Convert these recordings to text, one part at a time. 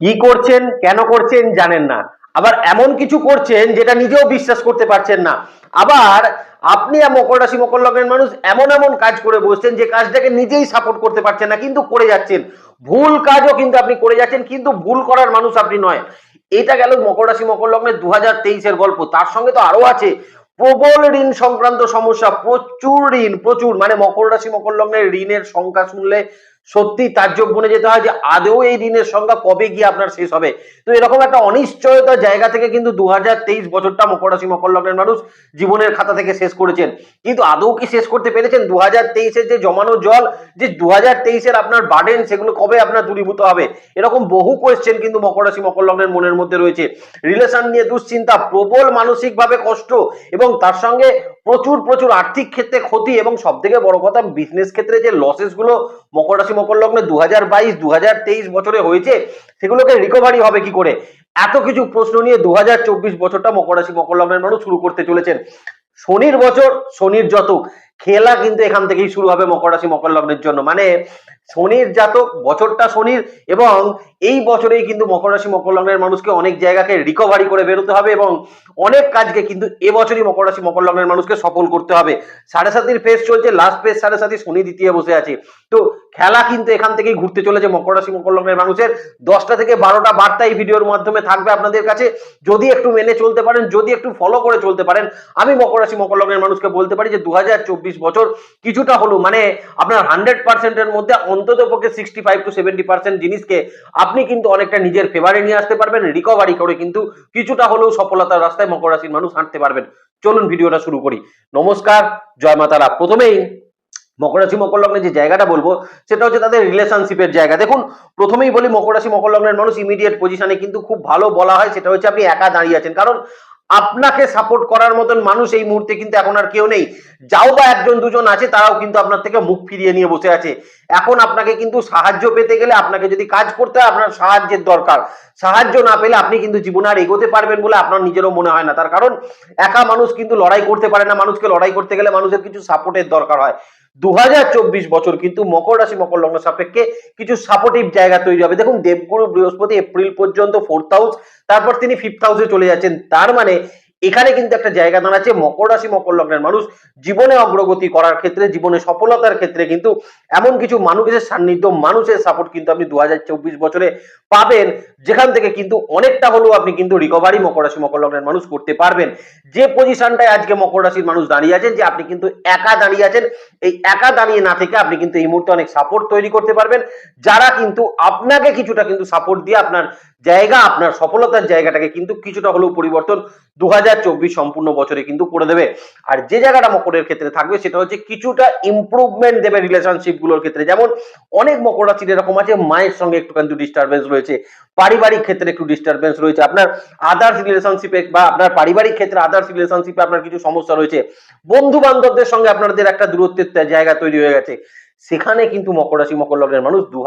কি করছেন, কেন করছেন জানেন না। আবার এমন কিছু করছেন যেটা নিজেও বিশ্বাস করতে পারছেন না। আবার আপনি মকর রাশি মকর লগ্নের মানুষ এমন এমন কাজ করে বসছেন যে কাজটাকে নিজেই সাপোর্ট করতে পারছেন না, কিন্তু করে যাচ্ছেন। ভুল কাজও কিন্তু আপনি করে যাচ্ছেন, কিন্তু ভুল করার মানুষ আপনি নয়। এটা গেল মকর রাশি মকর লগ্নের দু হাজার তেইশের গল্প। তার সঙ্গে তো আরও আছে। প্রবল ঋণ সংক্রান্ত সমস্যা, প্রচুর ঋণ, প্রচুর। মানে মকর রাশি মকর লগ্নের ঋণের সংখ্যা শুনলে সত্যি তাজ্জব বনে যেতে হয় যে আদৌ এই ঋণের সংখ্যা কবে গিয়ে আপনার শেষ হবে? তো এরকম একটা অনিশ্চয়তার জায়গা থেকে কিন্তু দুহাজার তেইশ বছরটা মকর রাশি, মকর লগ্নের মানুষ জীবনের খাতা থেকে শেষ করেছেন। কিন্তু আদৌ কি শেষ করতে পেরেছেন? দু হাজার যে জমানো জল, যে দু হাজার আপনার বার্ডেন সেগুলো কবে আপনার দূরীভূত হবে? এরকম বহু কোয়েশ্চেন কিন্তু মকর রাশি, মকর লগ্নের মনের মধ্যে রয়েছে। রিলেশন নিয়ে দুশ্চিন্তা, প্রবল মানসিকভাবে কষ্ট এবং তার সঙ্গে প্রচুর প্রচুর আর্থিক ক্ষেত্রে ক্ষতি এবং সব থেকে বড় কথা বিজনেস ক্ষেত্রে যে লসেসগুলো মকর রাশি মকর লগ্নে দু হাজার বাইশ দু হাজার তেইশ বছরে হয়েছে, সেগুলোকে রিকভারি হবে কি করে? এত কিছু প্রশ্ন নিয়ে দু হাজার চব্বিশ বছরটা মকর রাশি মকর লগ্নের মানুষ শুরু করতে চলেছেন। শনির বছর শনির যত খেলা কিন্তু এখান থেকেই শুরু হবে মকর রাশি মকর লগ্নের জন্য। মানে শনির জাতক, বছরটা শনির এবং এই বছরেই কিন্তু মকর রাশি, মকর লগ্নের মানুষকে অনেক জায়গাকে রিকভারি করে বেরোতে হবে এবং অনেক কাজকে কিন্তু এবছরই মকর রাশি, মকর লগ্নের মানুষকে সফল করতে হবে। সাড়ে সাতির ফেস চলছে লাস্ট ফেস সাড়ে সাতি শনি দ্বিতীয় বসে আছে। তো খেলা কিন্তু এখান থেকেই ঘুরতে চলেছে মকর রাশি, মকর লগ্নের মানুষের। দশটা থেকে বারোটা বার্তা এই ভিডিওর মাধ্যমে থাকবে আপনাদের কাছে। যদি একটু মেনে চলতে পারেন, যদি একটু ফলো করে চলতে পারেন, আমি মকর রাশি, মকর লগ্নের মানুষকে বলতে পারি যে দু হাজার চব্বিশ বছর কিছুটা হলো মানে আপনার হান্ড্রেড পার্সেন্টের মধ্যে অন্তত পক্ষে sixty five to seventy percent জিনিসকে আপনি কিন্তু অনেকটা নিজের ফেভারে নিয়ে আসতে পারবেন রিকভারি করে কিন্তু কিছুটা হলেও সফলতার রাস্তায় মকর রাশির মানুষ হাঁটতে পারবেন। চলুন ভিডিওটা শুরু করি। নমস্কার, জয় মাতারা প্রথমেই মকর রাশি, মকর লগ্নের যে জায়গাটা বলব, সেটা হচ্ছে তাদের রিলেশনশিপের জায়গা। দেখুন, প্রথমেই বলি মকর রাশি, মকর লগ্নের মানুষ ইমিডিয়েট পজিশনে কিন্তু খুব ভালো বলা হয়, সেটা হচ্ছে আপনি একা দাঁড়িয়ে আছেন। কারণ আপনাকে সাপোর্ট করার মতন মানুষ এই মুহূর্তে কিন্তু এখন আর কেউ নেই। যাও বা একজন দুজন আছে, তারাও কিন্তু আপনার থেকে মুখ ফিরিয়ে নিয়ে বসে আছে। এখন আপনাকে কিন্তু সাহায্য পেতে গেলে আপনাকে যদি কাজ করতে হয়, আপনার সাহায্যের দরকার। সাহায্য না পেলে আপনি কিন্তু জীবনে আর এগোতে পারবেন বলে আপনার নিজেরও মনে হয় না। তার কারণ, একা মানুষ কিন্তু লড়াই করতে পারে না। মানুষকে লড়াই করতে গেলে মানুষের কিছু সাপোর্টের দরকার হয়। দু হাজার চব্বিশ বছর কিন্তু মকর রাশি, মকর লগ্ন সাপেক্ষে কিছু সাপোর্টিভ জায়গা তৈরি হবে। দেখুন, দেবগুরু বৃহস্পতি এপ্রিল পর্যন্ত ফোর্থ হাউস তারপর তিনি ফিফথ হাউসে চলে যাচ্ছেন। তার মানে এখানে কিন্তু একটা জায়গা দাঁড়াচ্ছে, মকর রাশি, মকর লগ্নের মানুষ। জীবনে অগ্রগতি করার ক্ষেত্রে, জীবনে সফলতার ক্ষেত্রে কিন্তু এমন কিছু মানুষের সান্নিধ্য, মানুষের সাপোর্ট কিন্তু আপনি দুহাজার চব্বিশ বছরে পাবেন, যেখান থেকে কিন্তু অনেকটা হলেও আপনি কিন্তু রিকভারি মকর রাশি, মকর লগ্নের মানুষ করতে পারবেন। যে পজিশনটায় আজকে মকর রাশির মানুষ দাঁড়িয়ে আছেন, যে আপনি কিন্তু একা দাঁড়িয়ে আছেন, এই একা দাঁড়িয়ে না থেকে আপনি কিন্তু এই মুহূর্তে অনেক সাপোর্ট তৈরি করতে পারবেন। যারা কিন্তু আপনাকে কিছুটা কিন্তু সাপোর্ট দিয়ে আপনার জায়গা, আপনার সফলতার জায়গাটাকে কিন্তু কিছুটা হলেও পরিবর্তন দু হাজার সম্পূর্ণ বছরে কিন্তু করে দেবে। আর যে জায়গাটা মকরের ক্ষেত্রে থাকবে সেটা হচ্ছে কিছুটা ইমপ্রুভমেন্ট দেবে রিলেশনশিপগুলোর ক্ষেত্রে। যেমন অনেক মকর রাশির এরকম আছে, মায়ের সঙ্গে একটু কিন্তু ডিস্টারবেন্স রয়েছে, পারিবারিক ক্ষেত্রে একটু ডিস্টারবেন্স রয়েছে। আপনার আদার্স রিলেশনশিপে বা আপনার পারিবারিক ক্ষেত্রে আদার্স রিলেশনশিপে আপনার কিছু সমস্যা রয়েছে। বন্ধু বান্ধবদের সঙ্গে আপনাদের একটা দূরত্বের জায়গা তৈরি হয়ে গেছে। সেখানে কিন্তু মকর রাশি, মকর লগ্নের মানুষ দু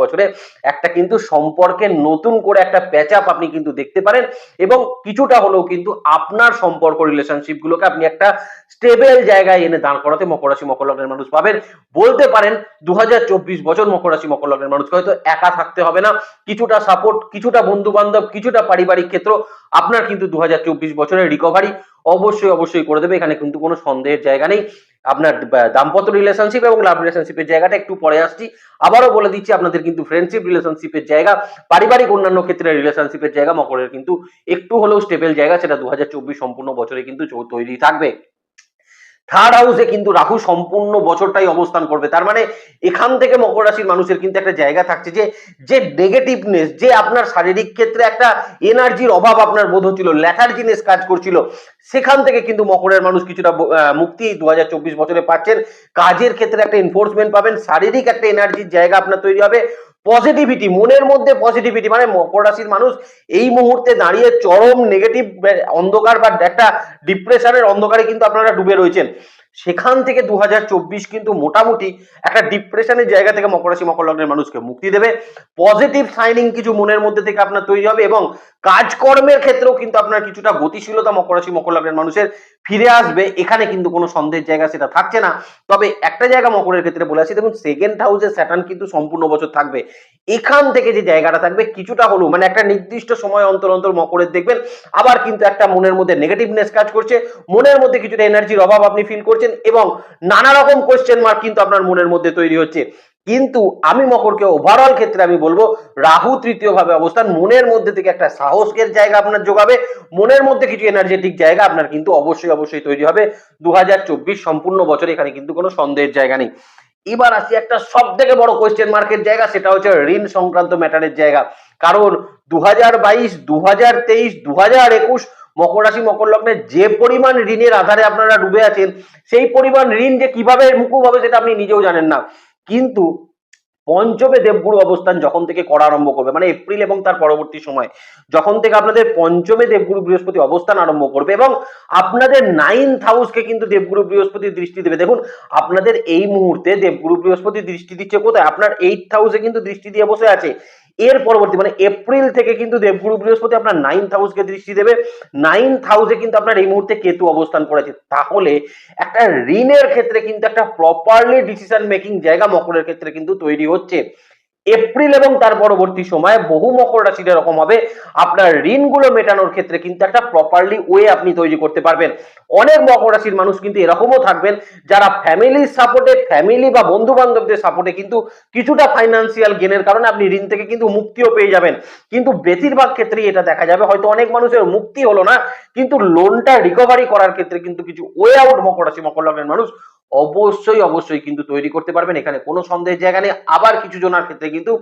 বছরে একটা কিন্তু সম্পর্কে নতুন করে একটা প্যাচ আপ আপনি কিন্তু দেখতে পারেন এবং কিছুটা হলেও কিন্তু আপনার সম্পর্ক রিলেশনশিপ গুলোকে আপনি একটা স্টেবল জায়গায় এনে দাঁড় করাতে মকর রাশি, মকর লগ্নের মানুষ পাবেন। বলতে পারেন দু হাজার চব্বিশ বছর মকর রাশি, মকর লগ্নের মানুষকে হয়তো একা থাকতে হবে না। কিছুটা সাপোর্ট কিছুটা বন্ধু বান্ধব কিছুটা পারিবারিক ক্ষেত্র, আপনার কিন্তু দু হাজার চব্বিশ বছরের রিকভারি অবশ্যই অবশ্যই করে দেবে। এখানে কিন্তু কোনো সন্দেহের জায়গা নেই। আপনার দাম্পত্য রিলেশনশিপ এবং লাভ রিলেশনশিপের জায়গাটা একটু পরে আসছি। আবারও বলে দিচ্ছি, আপনাদের কিন্তু ফ্রেন্ডশিপ রিলেশনশিপের জায়গা, পারিবারিক অন্যান্য ক্ষেত্রে রিলেশনশিপের জায়গা, মকরের কিন্তু একটু হলেও স্টেবল জায়গা, সেটা দু হাজার চব্বিশ সম্পূর্ণ বছরে কিন্তু তৈরি থাকবে। থার্ড হাউসে কিন্তু রাহু সম্পূর্ণ বছরটাই অবস্থান করবে। তার মানে এখান থেকে মকর রাশির মানুষের কিন্তু একটা জায়গা থাকছে যে যে নেগেটিভনেস যে আপনার শারীরিক ক্ষেত্রে একটা এনার্জির অভাব আপনার বোধ হচ্ছিল ল্যাথার্জিনেস কাজ করছিল, সেখান থেকে কিন্তু মকরের মানুষ কিছুটা মুক্তি দু হাজার চব্বিশ বছরে পাচ্ছেন। কাজের ক্ষেত্রে একটা এনফোর্সমেন্ট পাবেন, শারীরিক একটা এনার্জির জায়গা আপনার তৈরি হবে। পজিটিভিটি মনের মধ্যে পজিটিভিটি মানে মকর রাশির মানুষ এই মুহূর্তে দাঁড়িয়ে চরম নেগেটিভ অন্ধকার বা একটা ডিপ্রেশনের অন্ধকারে কিন্তু আপনারা ডুবে রয়েছেন। সেখান থেকে দু হাজার চব্বিশ কিন্তু মোটামুটি একটা ডিপ্রেশনের জায়গা থেকে মকর রাশি, মকর লগ্নের মানুষকে মুক্তি দেবে। পজিটিভ সাইনিং কিছু মনের মধ্যে থেকে আপনার তৈরি হবে এবং কাজকর্মের ক্ষেত্রেও কিন্তু আপনার কিছুটা গতিশীলতা মকর রাশি, মকর লগ্নের মানুষের ফিরে আসবে। এখানে কিন্তু কোনো সন্দেহের জায়গা সেটা থাকছে না। তবে একটা জায়গা মকরের ক্ষেত্রে বলে আসি, দেখুন সেকেন্ড হাউসে স্যাটার্ন কিন্তু সম্পূর্ণ বছর থাকবে। এখান থেকে যে জায়গাটা থাকবে, কিছুটা হলেও মানে একটা নির্দিষ্ট সময় অন্তর অন্তর মকরের দেখবেন। আবার কিন্তু একটা মনের মধ্যে নেগেটিভনেস কাজ করছে। মনের মধ্যে কিছুটা এনার্জির অভাব আপনি ফিল করছেন। এবং নানা রকম কোয়েশ্চেন মার্ক কিন্তু আপনার মনের মধ্যে তৈরি হচ্ছে। কিন্তু আমি মকরকে ওভারঅল ক্ষেত্রে আমি বলব, রাহু তৃতীয় ভাবে অবস্থান, মনের মধ্যে থেকে একটা সাহসের জায়গা আপনার যোগাবে, মনের মধ্যে কিছু এনার্জেটিক জায়গা আপনার কিন্তু অবশ্যই অবশ্যই তৈরি হবে। দু হাজার চব্বিশ সম্পূর্ণ বছর এখানে কিন্তু কোনো সন্দেহের জায়গা নেই। এবার আসি একটা সব থেকে বড় কোয়েশ্চেন মার্কের জায়গা, সেটা হচ্ছে ঋণ সংক্রান্ত ম্যাটারের জায়গা। কারণ দু হাজার বাইশ দু হাজার তেইশ দু হাজার একুশ মকর রাশি, মকর লগ্নে যে পরিমাণ ঋণের আধারে আপনারা ডুবে আছেন, সেই পরিমাণ ঋণ যে কীভাবে মুকুব হবে সেটা আপনি নিজেও জানেন না। কিন্তু পঞ্চমে দেবগুরু অবস্থান যখন থেকে করা আরম্ভ করবে মানে এপ্রিল এবং তার পরবর্তী সময়, যখন থেকে আপনাদের পঞ্চমে দেবগুরু বৃহস্পতি অবস্থান আরম্ভ করবে এবং আপনাদের নাইন্থ হাউসকে কিন্তু দেবগুরু বৃহস্পতি দৃষ্টি দেবে। দেখুন, আপনাদের এই মুহূর্তে দেবগুরু বৃহস্পতি দৃষ্টি দিচ্ছে কোথায়? আপনার এইথ হাউসে কিন্তু দৃষ্টি দিয়ে বসে আছে। এর পরবর্তী মানে এপ্রিল থেকে কিন্তু দেবগুরু বৃহস্পতি আপনার নাইন্থ হাউসকে দৃষ্টি দেবে। নাইন্থ হাউসে কিন্তু আপনার এই মুহূর্তে কেতু অবস্থান করেছে। তাহলে একটা ঋণের ক্ষেত্রে কিন্তু একটা প্রপারলি ডিসিশন মেকিং জায়গা মকরের ক্ষেত্রে কিন্তু তৈরি হচ্ছে। এপ্রিল এবং তার পরবর্তী সময়ে বহু মকর রাশির এরকম হবে। আপনার ঋণগুলো মেটানোর ক্ষেত্রে কিন্তু একটা প্রপারলি ওয়ে আপনি তৈরি করতে পারবেন। অনেক মকর রাশির মানুষ কিন্তু এরকমও থাকবেন, যারা ফ্যামিলির সাপোর্টে ফ্যামিলি বা বন্ধু বান্ধবদের সাপোর্টে কিন্তু কিছুটা ফাইন্যান্সিয়াল গেনের কারণে আপনি ঋণ থেকে কিন্তু মুক্তিও পেয়ে যাবেন। কিন্তু বেশিরভাগ ক্ষেত্রেই এটা দেখা যাবে, হয়তো অনেক মানুষের মুক্তি হলো না, কিন্তু লোনটা রিকভারি করার ক্ষেত্রে কিন্তু কিছু ওয়ে আউট মকর রাশি, মকর লগ্নের মানুষ অবশ্যই অবশ্যই কিন্তু তৈরি করতে পারবেন। এখানে কোনো সন্দেহের জায়গা নেই। আবার কিছু জনের ক্ষেত্রে কিন্তু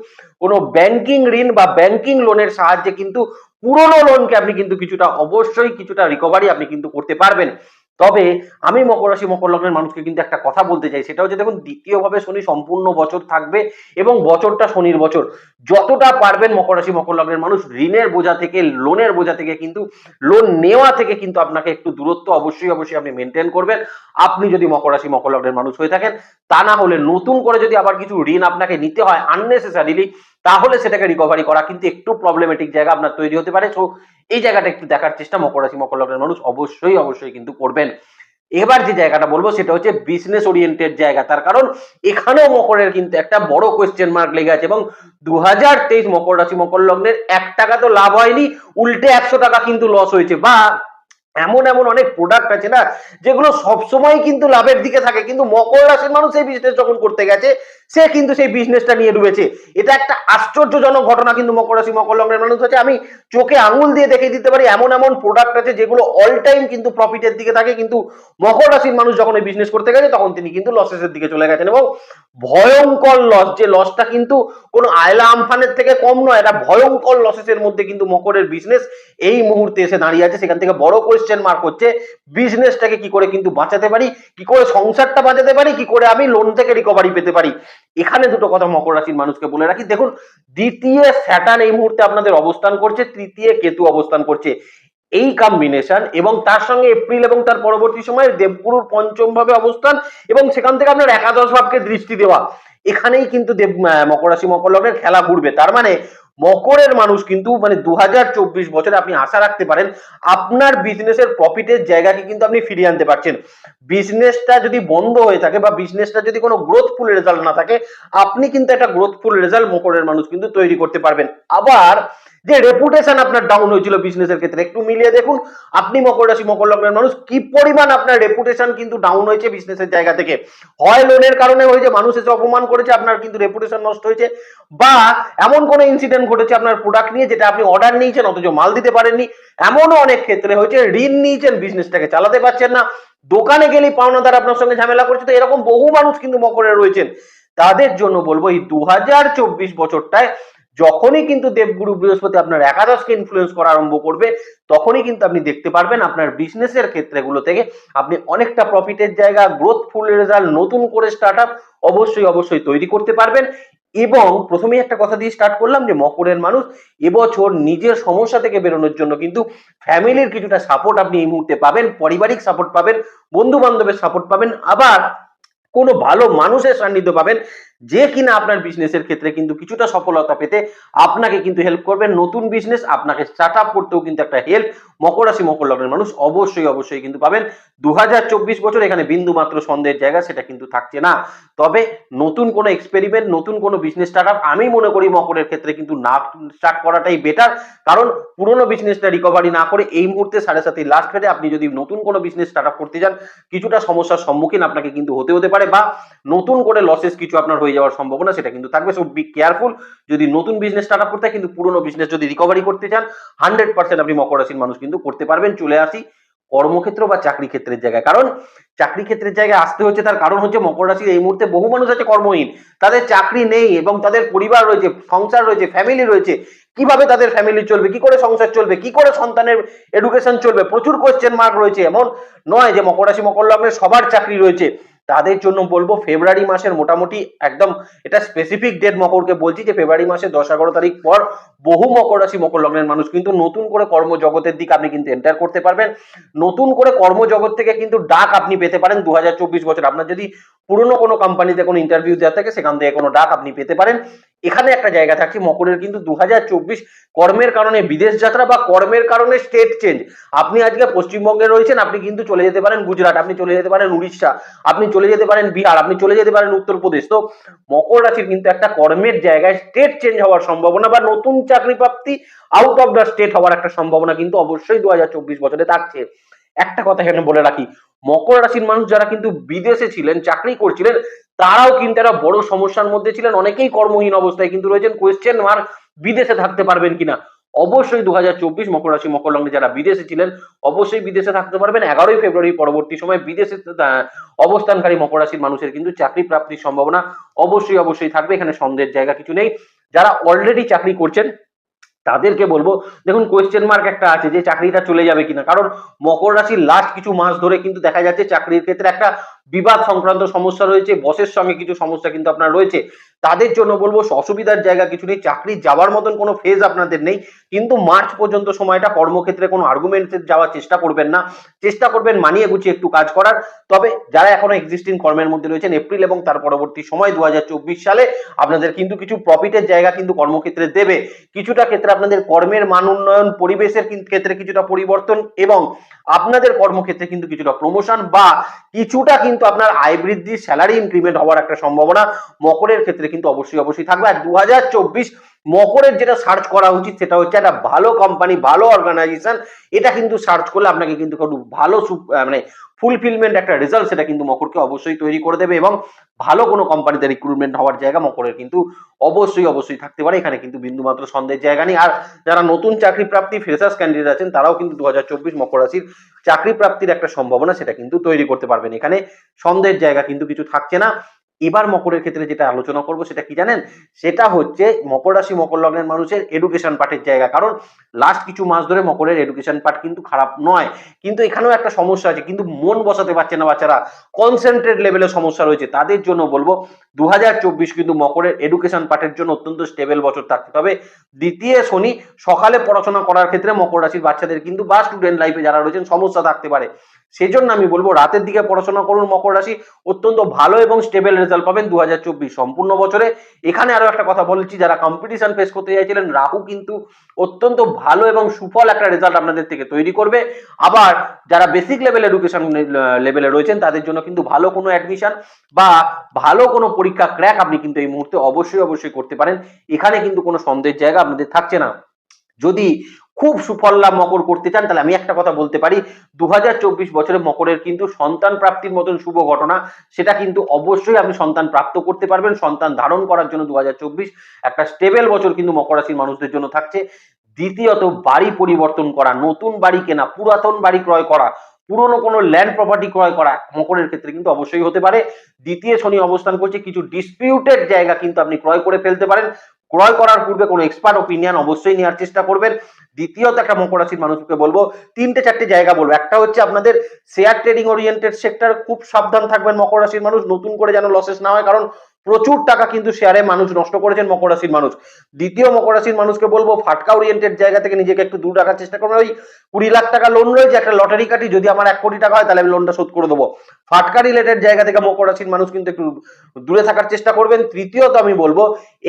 কোনো ব্যাংকিং ঋণ বা ব্যাংকিং লোনের সাহায্যে কিন্তু পুরনো লোনকে আপনি কিন্তু কিছুটা, অবশ্যই কিছুটা রিকভারি আপনি কিন্তু করতে পারবেন। তবে আমি মকর রাশি, মকর লগ্নের মানুষকে কিন্তু একটা কথা বলতে চাই। সেটা হচ্ছে, দেখুন, দ্বিতীয়ভাবে শনি সম্পূর্ণ বছর থাকবে এবং বছরটা শনির বছর। যতটা পারবেন মকর রাশি, মকর লগ্নের মানুষ, ঋণের বোঝা থেকে, লোনের বোঝা থেকে কিন্তু, লোন নেওয়া থেকে কিন্তু আপনাকে একটু দূরত্ব অবশ্যই অবশ্যই আপনি মেনটেন করবেন। আপনি যদি মকর রাশি, মকর লগ্নের মানুষ হয়ে থাকেন, তা না হলে নতুন করে যদি আবার কিছু ঋণ আপনাকে নিতে হয় আননেসেসারিলি তাহলে সেটাকে রিকভারি করা কিন্তু একটু প্রবলেমেটিক জায়গা আপনার তৈরি হতে পারে। সো এই জায়গাটা একটু দেখার চেষ্টা মকর রাশি, মকর লগ্নের মানুষ অবশ্যই অবশ্যই কিন্তু করবেন। এবার যে জায়গাটা বলব সেটা হচ্ছে বিজনেস ওরিয়েন্টেড জায়গা। তার কারণ এখানেও মকরের কিন্তু একটা বড় কোয়েশ্চেন মার্ক লেগে আছে এবং দু হাজার তেইশ মকর রাশি, মকর লগ্নের এক টাকা তো লাভ হয়নি, উল্টে একশো টাকা কিন্তু লস হয়েছে। বা এমন এমন অনেক প্রোডাক্ট আছে না, যেগুলো সবসময় কিন্তু লাভের দিকে থাকে। কিন্তু মকর রাশির মানুষ এই বিজনেস যখন করতে গেছে সে কিন্তু সেই বিজনেসটা নিয়ে ডুবেছে। এটা একটা আশ্চর্যজনক ঘটনা কিন্তু মকর রাশি, মকর লগ্নের মানুষ আছে। আমি চোখে আঙুল দিয়ে দেখে দিতে পারি, এমন এমন প্রোডাক্ট আছে যেগুলো অল টাইম কিন্তু প্রফিটের দিকে থাকে। কিন্তু মকর রাশির মানুষ যখন এই বিজনেস করতে গেছে, তখন তিনি কিন্তু লসেসের দিকে চলে গেছেন। এবং ভয়ঙ্কর লস যে লসটা কিন্তু কোনো আয়লা আমফানের থেকে কম নয়, এটা ভয়ঙ্কর লসেসের মধ্যে কিন্তু মকরের বিজনেস এই মুহূর্তে এসে দাঁড়িয়ে আছে। সেখান থেকে বড় কোয়েশ্চেন মার্ক হচ্ছে বিজনেসটাকে কি করে কিন্তু বাঁচাতে পারি? কি করে সংসারটা বাঁচাতে পারি? কি করে আমি লোন থেকে রিকভারি পেতে পারি? এখানে দুটো কথা মকর রাশির মানুষকে বলে রাখি। দেখুন, দ্বিতীয় স্যাটার্ন এই মুহূর্তে আপনাদের অবস্থান করছে, তৃতীয় কেতু অবস্থান করছে। এই কম্বিনেশন এবং তার সঙ্গে এপ্রিল এবং তার পরবর্তী সময়ে দেবগুরুর পঞ্চম ভাবে অবস্থান এবং সেখান থেকে আপনার একাদশ ভাবকে দৃষ্টি দেওয়া। এখানেই কিন্তু দেব মকর রাশি, মকর লগ্নের খেলা ঘুরবে। তার মানে মকরের মানুষ কিন্তু মানে দু হাজার চব্বিশ বছরে আপনি আশা রাখতে পারেন, আপনার বিজনেসের প্রফিটের জায়গাকে কিন্তু আপনি ফিরিয়ে আনতে পারছেন। বিজনেসটা যদি বন্ধ হয়ে থাকে বা বিজনেসটা যদি কোনো গ্রোথফুল রেজাল্ট না থাকে, আপনি কিন্তু একটা গ্রোথফুল রেজাল্ট মকরের মানুষ কিন্তু তৈরি করতে পারবেন। আবার যে রেপুটেশন আপনার ডাউন হয়েছিল বিজনেসের ক্ষেত্রে, একটু মিলিয়ে দেখুন, আপনি মকর রাশি, মকর লগ্নের মানুষ, কি পরিমাণ আপনার রেপুটেশন কিন্তু ডাউন হয়েছে বিজনেসের জায়গা থেকে? হয় লোনের কারণে হয়েছে, মানুষ এসে অপমান করেছে, আপনার কিন্তু রেপুটেশন নষ্ট হয়েছে, বা এমন কোনো ইনসিডেন্ট ঘটেছে আপনার প্রোডাক্ট নিয়ে, যেটা আপনি অর্ডার নিয়েছেন, অথচ মাল দিতে পারেননি, এমনও অনেক ক্ষেত্রে হয়েছে, ঋণ নিয়েছেন বিজনেসটাকে চালাতে পারছেন না, দোকানে গেলেই পাওনাদার আপনার সঙ্গে ঝামেলা করছে, তো এরকম বহু মানুষ কিন্তু মকরে রয়েছেন। তাদের জন্য বলব, এই দু হাজার চব্বিশ বছরটায় যখনই কিন্তু দেবগুরু বৃহস্পতি আপনার একাদশকে ইনফ্লুয়েন্স করা আরম্ভ করবে, তখনই কিন্তু আপনি দেখতে পারবেন আপনার বিজনেসের ক্ষেত্রেগুলো থেকে আপনি অনেকটা প্রফিটের জায়গা গ্রোথফুল রেজাল্ট নতুন করে স্টার্ট আপ অবশ্যই অবশ্যই তৈরি করতে পারবেন। এবং প্রথমেই একটা কথা দিয়ে স্টার্ট করলাম যে মকরের মানুষ এবছর নিজের সমস্যা থেকে বেরোনোর জন্য কিন্তু ফ্যামিলির কিছুটা সাপোর্ট আপনি এই মুহূর্তে পাবেন, পারিবারিক সাপোর্ট পাবেন বন্ধু বান্ধবের সাপোর্ট পাবেন, আবার কোনো ভালো মানুষের সান্নিধ্য পাবেন। যে কিনা আপনার বিজনেসের ক্ষেত্রে কিন্তু কিছুটা সফলতা পেতে আপনাকে কিন্তু হেল্প করবেন নতুন বিজনেস আপনাকে স্টার্ট আপ করতেও কিন্তু একটা হেল্প মকর রাশি, মকর লগ্নের মানুষ অবশ্যই অবশ্যই কিন্তু পাবেন। দু বছর এখানে বিন্দু মাত্র সন্দেহের জায়গা, সেটা কিন্তু থাকছে না। তবে নতুন কোনো এক্সপেরিমেন্ট নতুন কোনো বিজনেস স্টার্ট আপ আমি মনে করি মকরের ক্ষেত্রে কিন্তু না স্টার্ট করাটাই বেটার কারণ পুরোনো বিজনেসটা রিকভারি না করে এই মুহূর্তে সাড়ে সাথে লাস্ট ফেটে আপনি যদি নতুন কোনো বিজনেস স্টার্ট আপ করতে যান, কিছুটা সমস্যার সম্মুখীন আপনাকে কিন্তু হতে হতে পারে বা নতুন করে লসেস কিছু আপনার হয়ে যাওয়ার সম্ভাবনা সেটা কিন্তু থাকবে। সো বি কেয়ারফুল যদি নতুন বিজনেস স্টার্ট আপ করতে কিন্তু পুরোনো বিজনেস যদি রিকভারি করতে চান হান্ড্রেড পার্সেন্ট আপনি মকর রাশির মানুষ কিন্তু করতে পারবেন। চলে আসি কর্মক্ষেত্র বা চাকরি ক্ষেত্রের জায়গায়। কারণ চাকরি ক্ষেত্রের জায়গায় আসতে হচ্ছে, তার কারণ হচ্ছে মকর রাশির এই মুহূর্তে বহু মানুষ আছে কর্মহীন। তাদের চাকরি নেই এবং তাদের পরিবার রয়েছে, সংসার রয়েছে ফ্যামিলি রয়েছে। কীভাবে তাদের ফ্যামিলি চলবে, কি করে সংসার চলবে, কি করে সন্তানের এডুকেশন চলবে? প্রচুর কোয়েশ্চেন মার্ক রয়েছে। এমন নয় যে মকর রাশি, মকর লগ্নের সবার চাকরি রয়েছে। তাদের জন্য বলব ফেব্রুয়ারি মাসের মোটামুটি একদম এটা স্পেসিফিক ডেট মকরকে বলছি যে ফেব্রুয়ারি মাসের দশ এগারো তারিখ পর বহু মকর রাশি, মকর লগ্নের মানুষ কিন্তু নতুন করে কর্মজগতের দিকে আপনি কিন্তু এন্টার করতে পারবেন। নতুন করে কর্মজগৎ থেকে কিন্তু ডাক আপনি পেতে পারেন দু হাজার চব্বিশ বছর। আপনার যদি পুরনো কোনো কোম্পানিতে কোনো ইন্টারভিউ দেওয়া থাকে, সেখান থেকে কোনো ডাক আপনি পেতে পারেন। এখানে একটা জায়গা থাকছে মকরের, কিন্তু দু কর্মের কারণে বিদেশ যাত্রা বা কর্মের কারণে স্টেট চেঞ্জ আপনি আজকে পশ্চিমবঙ্গে রয়েছেন, আপনি কিন্তু চলে যেতে পারেন গুজরাট, আপনি চলে যেতে পারেন উড়িষ্যা, আপনি চলে যেতে পারেন বিহার, আপনি চলে যেতে পারেন উত্তরপ্রদেশ। তো মকর রাশির কিন্তু একটা কর্মের জায়গায় স্টেট চেঞ্জ হওয়ার সম্ভাবনা বা নতুন চাকরি প্রাপ্তি আউট অফ দ্য স্টেট হওয়ার একটা সম্ভাবনা কিন্তু অবশ্যই দু হাজার চব্বিশ বছরে থাকছে। একটা কথা এখানে বলে রাখি, মকর রাশির মানুষ যারা কিন্তু বিদেশে ছিলেন, চাকরি করছিলেন তারাও কিন্তু একটা বড় সমস্যার মধ্যে ছিলেন। অনেকেই কর্মহীন অবস্থায় কিন্তু রয়েছেন। কোয়েশ্চেন মার্ক বিদেশে থাকতে পারবেন কিনা? অবশ্যই দু হাজার চব্বিশ মকর রাশি, মকর লগ্নে যারা বিদেশে ছিলেন, অবশ্যই বিদেশে থাকতে পারবেন। এগারোই ফেব্রুয়ারি পরবর্তী সময় বিদেশে অবস্থানকারী মকর রাশির মানুষের কিন্তু চাকরি প্রাপ্তির সম্ভাবনা অবশ্যই অবশ্যই থাকবে। এখানে সন্দেহের জায়গা কিছু নেই। যারা অলরেডি চাকরি করছেন, তাদেরকে বলব, দেখুন কোয়েশ্চেন মার্ক একটা আছে যে চাকরিটা চলে যাবে কিনা। কারণ মকর রাশির লাস্ট কিছু মাস ধরে কিন্তু দেখা যাচ্ছে চাকরির ক্ষেত্রে একটা বিবাদ সংক্রান্ত সমস্যা রয়েছে, বসের সঙ্গে কিছু সমস্যা কিন্তু আপনার রয়েছে। তাদের জন্য বলব, অসুবিধার জায়গা কিছু নেই, চাকরি যাওয়ার মতন কোনো ফেজ আপনাদের নেই। কিন্তু মার্চ পর্যন্ত সময়টা কর্মক্ষেত্রে কোনো আর্গুমেন্টে যাওয়ার চেষ্টা করবেন না। চেষ্টা করবেন মানিয়ে গুছিয়ে একটু কাজ করার। তবে যারা এখনও এক্সিস্টিং কর্মের মধ্যে রয়েছেন এপ্রিল এবং তার পরবর্তী সময় দু হাজার চব্বিশ সালে, আপনাদের কিন্তু কিছু প্রফিটের জায়গা কিন্তু কর্মক্ষেত্রে দেবে। কিছুটা ক্ষেত্রে আপনাদের কর্মের মান উন্নয়ন, পরিবেশের ক্ষেত্রে কিছুটা পরিবর্তন এবং আপনাদের কর্মক্ষেত্রে কিন্তু কিছুটা প্রমোশন বা কিছুটা কিন্তু আপনার আয় বৃদ্ধি স্যালারি ইনক্রিমেন্ট হওয়ার একটা সম্ভাবনা মকরের ক্ষেত্রে কিন্তু অবশ্যই অবশ্যই থাকবে। আর দু হাজার চব্বিশ মকরের যেটা সার্চ করা উচিত সেটা হচ্ছে একটা ভালো কোম্পানি ভালো অর্গানাইজেশন এটা কিন্তু সার্চ করলে আপনাকে কিন্তু ভালো মানে ফুলফিলমেন্ট একটা রেজাল্ট সেটা কিন্তু মকরকে অবশ্যই তৈরি করে দেবে এবং ভালো কোনো কোম্পানিতে রিক্রুটমেন্ট হওয়ার জায়গা মকরের কিন্তু অবশ্যই অবশ্যই থাকতে পারে। এখানে কিন্তু বিন্দুমাত্র সন্দেহের জায়গা নেই। আর যারা নতুন চাকরি প্রাপ্তি ফ্রেশার্স ক্যান্ডিডেট আছেন, তারাও কিন্তু দু হাজার চব্বিশ মকর রাশির চাকরি প্রাপ্তির একটা সম্ভাবনা সেটা কিন্তু তৈরি করতে পারবেন। এখানে সন্দেহের জায়গা কিন্তু কিছু থাকছে না। এবার মকরের ক্ষেত্রে যেটা আলোচনা করব সেটা কি জানেন? সেটা হচ্ছে মকর রাশি, মকর লগ্নের মানুষের এডুকেশন পার্টের জায়গা। কারণ লাস্ট কিছু মাস ধরে মকরের এডুকেশন পার্ট কিন্তু খারাপ নয়। কিন্তু এখানেও একটা সমস্যা আছে। কিন্তু মন বসাতে পারছে না বাচ্চারা। কনসেন্ট্রেট লেভেলে সমস্যা রয়েছে। তাদের জন্য বলব দু হাজার চব্বিশ কিন্তু মকরের এডুকেশন পার্টের জন্য অত্যন্ত স্টেবল বছর থাকতে তবে দ্বিতীয় শনি, সকালে পড়াশোনা করার ক্ষেত্রে মকর রাশির বাচ্চাদের কিন্তু বা স্টুডেন্ট লাইফে যারা রয়েছেন সমস্যা থাকতে পারে। সেজন্য আমি বলব, রাতের দিকে পড়াশোনা করুন মকর রাশি। অত্যন্ত ভালো এবং স্টেবল রেজাল্ট পাবেন দু সম্পূর্ণ বছরে এখানে আরও একটা কথা বলছি, যারা কম্পিটিশন ফেস করতে চাইছিলেন, রাহু কিন্তু অত্যন্ত ভালো এবং সুফল একটা রেজাল্ট আপনাদের থেকে তৈরি করবে। আবার যারা বেসিক লেভেল এডুকেশন লেভেলে রয়েছেন, তাদের জন্য কিন্তু ভালো কোনো অ্যাডমিশন বা ভালো কোনো পরীক্ষা ক্র্যাক আপনি কিন্তু এই মুহূর্তে অবশ্যই অবশ্যই করতে পারেন। এখানে কিন্তু কোনো সন্দেহের জায়গা আপনাদের থাকছে না। যদি খুব সুফল লাভ মকর করতে চান, তাহলে আমি একটা কথা বলতে পারি। দু হাজার চব্বিশ বছরে মকরের কিন্তু সন্তান প্রাপ্তির মতন শুভ ঘটনা, সেটা কিন্তু অবশ্যই আপনি সন্তান প্রাপ্ত করতে পারবেন, সন্তান ধারণ করার জন্য দু হাজার চব্বিশ একটা স্টেবল বছর কিন্তু মকর রাশির মানুষদের জন্য থাকছে। দ্বিতীয়ত, বাড়ি পরিবর্তন করা, নতুন বাড়ি কেনা, পুরাতন বাড়ি ক্রয় করা, পুরনো কোনো ল্যান্ড প্রপার্টি ক্রয় করা মকরের ক্ষেত্রে কিন্তু অবশ্যই হতে পারে। দ্বিতীয় শনি অবস্থান করছে, কিছু ডিসপিউটেড জায়গা কিন্তু আপনি ক্রয় করে ফেলতে পারেন। ক্রয় করার পূর্বে কোনো এক্সপার্ট ওপিনিয়ন অবশ্যই নেওয়ার চেষ্টা করবেন। দ্বিতীয়ত একটা মকর রাশির মানুষকে বলব, তিনটে চারটে জায়গা বলব। একটা হচ্ছে আপনাদের শেয়ার ট্রেডিং ওরিয়েন্টেড সেক্টর খুব সাবধান থাকবেন মকর রাশির মানুষ, নতুন করে যেন লসেস না হয়, কারণ প্রচুর টাকা কিন্তু শেয়ারে মানুষ নষ্ট করেছেন মকর রাশির মানুষ। দ্বিতীয় মকর রাশির মানুষকে বলব, ফাটকা ওরিয়েন্টেড জায়গা থেকে নিজেকে একটু দূর রাখার চেষ্টা করবেন। ওই কুড়ি লাখ টাকা লোন রয়েছে, একটা লটারি কাটি, যদি আমার এক কোটি টাকা হয়, তাহলে আমি লোনটা শোধ করে দেবো। ফাটকা রিলেটেড জায়গা থেকে মকর রাশির মানুষ কিন্তু একটু দূরে থাকার চেষ্টা করবেন। তৃতীয়ত আমি বলব,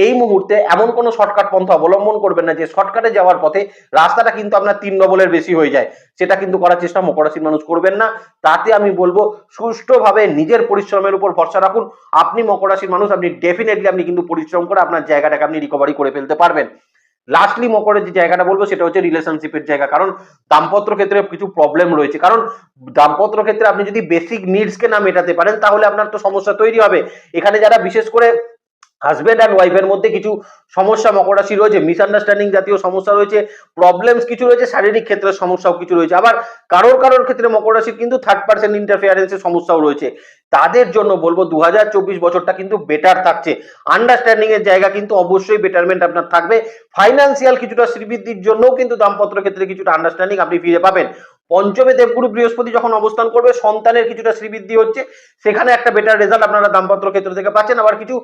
এই মুহূর্তে এমন কোনো শর্টকাট পন্থা অবলম্বন করবেন না, যে শর্টকাটে যাওয়ার পথে রাস্তাটা কিন্তু আপনার তিন ডবলের বেশি হয়ে যায়। সেটা কিন্তু করার চেষ্টা মকর রাশির মানুষ করবেন না। তাতে আমি বলব, সুষ্ঠুভাবে নিজের পরিশ্রমের উপর ভরসা রাখুন। আপনি মকর রাশির মানুষ আপনি ডেফিনেটলি আপনি কিন্তু পরিশ্রম করে আপনার জায়গাটাকে আপনি রিকভারি করে ফেলতে পারবেন। লাস্টলি মকরের যে জায়গাটা বলব, সেটা হচ্ছে রিলেশনশিপের জায়গা। কারণ দাম্পত্য ক্ষেত্রে কিছু প্রবলেম রয়েছে। কারণ দাম্পত্য ক্ষেত্রে আপনি যদি বেসিক নিডস কে না মেটাতে পারেন, তাহলে আপনার তো সমস্যা তৈরি হবে। এখানে যারা বিশেষ করে হাজবেন্ড অ্যান্ড ওয়াইফের মধ্যে কিছু সমস্যা মকরাশি রয়েছে মিসআন্ডারস্ট্যান্ডিং জাতীয় সমস্যা রয়েছে প্রবলেমস কিছু রয়েছে, শারীরিক ক্ষেত্রে সমস্যাও কিছু রয়েছে। আবার কারোর কারোর ক্ষেত্রে মকর রাশির কিন্তু থার্ড পার্সেন্ট ইন্টারফিয়ারেন্সের সমস্যাও রয়েছে। তাদের জন্য বলব দু হাজার চব্বিশ বছরটা কিন্তু বেটার থাকছে। আন্ডারস্ট্যান্ডিং এর জায়গা কিন্তু অবশ্যই বেটারমেন্ট আপনার থাকবে। ফাইন্যান্সিয়াল কিছুটা শ্রীবৃদ্ধির জন্যও কিন্তু দামপত্র ক্ষেত্রে কিছুটা আন্ডারস্ট্যান্ডিং আপনি ফিরে পাবেন। পঞ্চমে দেবগুরু বৃহস্পতি যখন অবস্থান করবে, সন্তানের কিছুটা শ্রীবৃদ্ধি হচ্ছে। সেখানে একটা বেটার রেজাল্ট আপনারা দামপত্র ক্ষেত্র থেকে পাচ্ছেন। আবার কিছু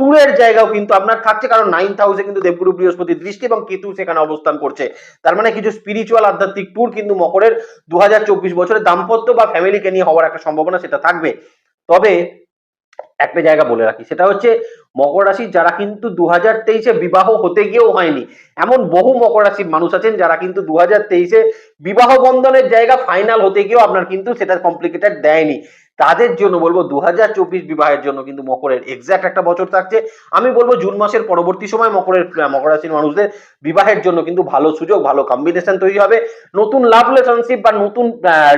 ট্যুরের জায়গাও কিন্তু আপনার থাকছে, কারণ নাইন হাউসে কিন্তু দেবগুরু বৃহস্পতি দৃষ্টি এবং কেতু সেখানে অবস্থান করছে। তার মানে কিছু স্পিরিচুয়াল আধ্যাত্মিক ট্যুর কিন্তু মকরের দু হাজার চব্বিশ বছরে দাম্পত্য বা ফ্যামিলিকে নিয়ে হওয়ার একটা সম্ভাবনা সেটা থাকবে। তবে একটা জায়গা বলে রাখি, সেটা হচ্ছে মকর রাশির যারা কিন্তু দু হাজার তেইশে বিবাহ হতে গিয়েও হয়নি। এমন বহু মকর রাশির মানুষ আছেন যারা কিন্তু দু হাজার তেইশে বিবাহ বন্ধনের জায়গা ফাইনাল হতে গিয়েও আপনার কিন্তু সেটা কমপ্লিকেটেড দেয়নি। তাদের জন্য বলব দুহাজার চব্বিশ বিবাহের জন্য কিন্তু মকরের এক্সাক্ট একটা বছর থাকছে। আমি বলব জুন মাসের পরবর্তী সময় মকরের, মকর রাশির মানুষদের বিবাহের জন্য কিন্তু ভালো সুযোগ, ভালো কম্বিনেশন তৈরি হবে। নতুন লাভ রিলেশনশিপ বা নতুন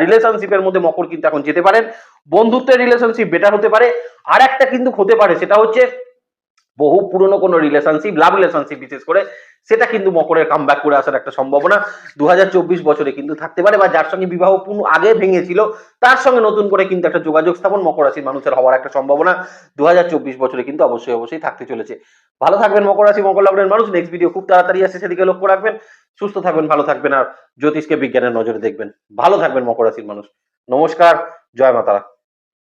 রিলেশনশিপের মধ্যে মকর কিন্তু এখন যেতে পারেন। বন্ধুত্বের রিলেশনশিপ বেটার হতে পারে। আর একটা কিন্তু হতে পারে, সেটা হচ্ছে বহু পুরনো কোনো রিলেশনশিপ লাভ রিলেশনশিপ বিশেষ করে, সেটা কিন্তু মকরের কাম ব্যাক করে আসার একটা সম্ভাবনা দু হাজার চব্বিশ বছরে কিন্তু থাকতে পারে বা যার সঙ্গে বিবাহ পূর্ণ আগে ভেঙেছিল, তার সঙ্গে নতুন করে কিন্তু একটা যোগাযোগ স্থাপন মকর রাশির মানুষের হওয়ার একটা সম্ভাবনা দু হাজার চব্বিশ বছরে কিন্তু অবশ্যই অবশ্যই থাকতে চলেছে। ভালো থাকবেন মকর রাশি মকর লগ্নের মানুষ। নেক্সট ভিডিও খুব তাড়াতাড়ি আসে সেদিকে লক্ষ্য রাখবেন। সুস্থ থাকবেন, ভালো থাকবেন আর জ্যোতিষকে বিজ্ঞানের নজরে দেখবেন। ভালো থাকবেন মকর রাশির মানুষ। নমস্কার, জয় মাতারা।